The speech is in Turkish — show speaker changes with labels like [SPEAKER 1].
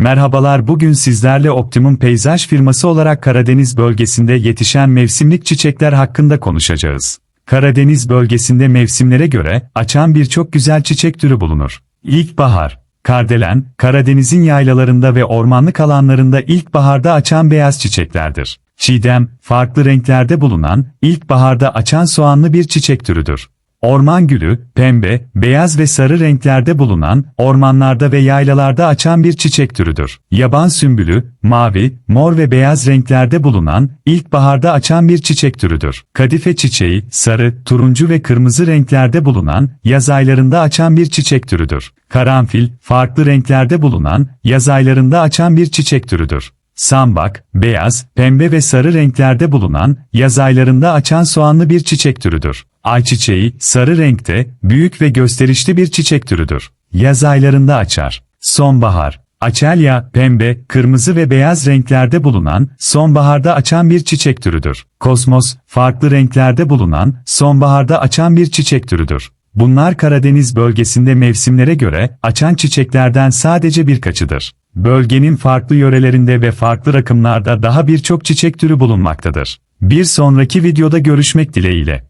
[SPEAKER 1] Merhabalar bugün sizlerle Optimum Peyzaj firması olarak Karadeniz bölgesinde yetişen mevsimlik çiçekler hakkında konuşacağız. Karadeniz bölgesinde mevsimlere göre açan birçok güzel çiçek türü bulunur. İlkbahar, kardelen, Karadeniz'in yaylalarında ve ormanlık alanlarında ilkbaharda açan beyaz çiçeklerdir. Çiğdem, farklı renklerde bulunan, ilkbaharda açan soğanlı bir çiçek türüdür. Orman gülü, pembe, beyaz ve sarı renklerde bulunan, ormanlarda ve yaylalarda açan bir çiçek türüdür. Yaban sümbülü, mavi, mor ve beyaz renklerde bulunan, ilkbaharda açan bir çiçek türüdür. Kadife çiçeği, sarı, turuncu ve kırmızı renklerde bulunan, yaz aylarında açan bir çiçek türüdür. Karanfil, farklı renklerde bulunan, yaz aylarında açan bir çiçek türüdür. Sambak, beyaz, pembe ve sarı renklerde bulunan, yaz aylarında açan soğanlı bir çiçek türüdür. Ayçiçeği, sarı renkte, büyük ve gösterişli bir çiçek türüdür. Yaz aylarında açar. Sonbahar, açelya, pembe, kırmızı ve beyaz renklerde bulunan, sonbaharda açan bir çiçek türüdür. Kosmos, farklı renklerde bulunan, sonbaharda açan bir çiçek türüdür. Bunlar Karadeniz bölgesinde mevsimlere göre açan çiçeklerden sadece birkaçıdır. Bölgenin farklı yörelerinde ve farklı rakımlarda daha birçok çiçek türü bulunmaktadır. Bir sonraki videoda görüşmek dileğiyle.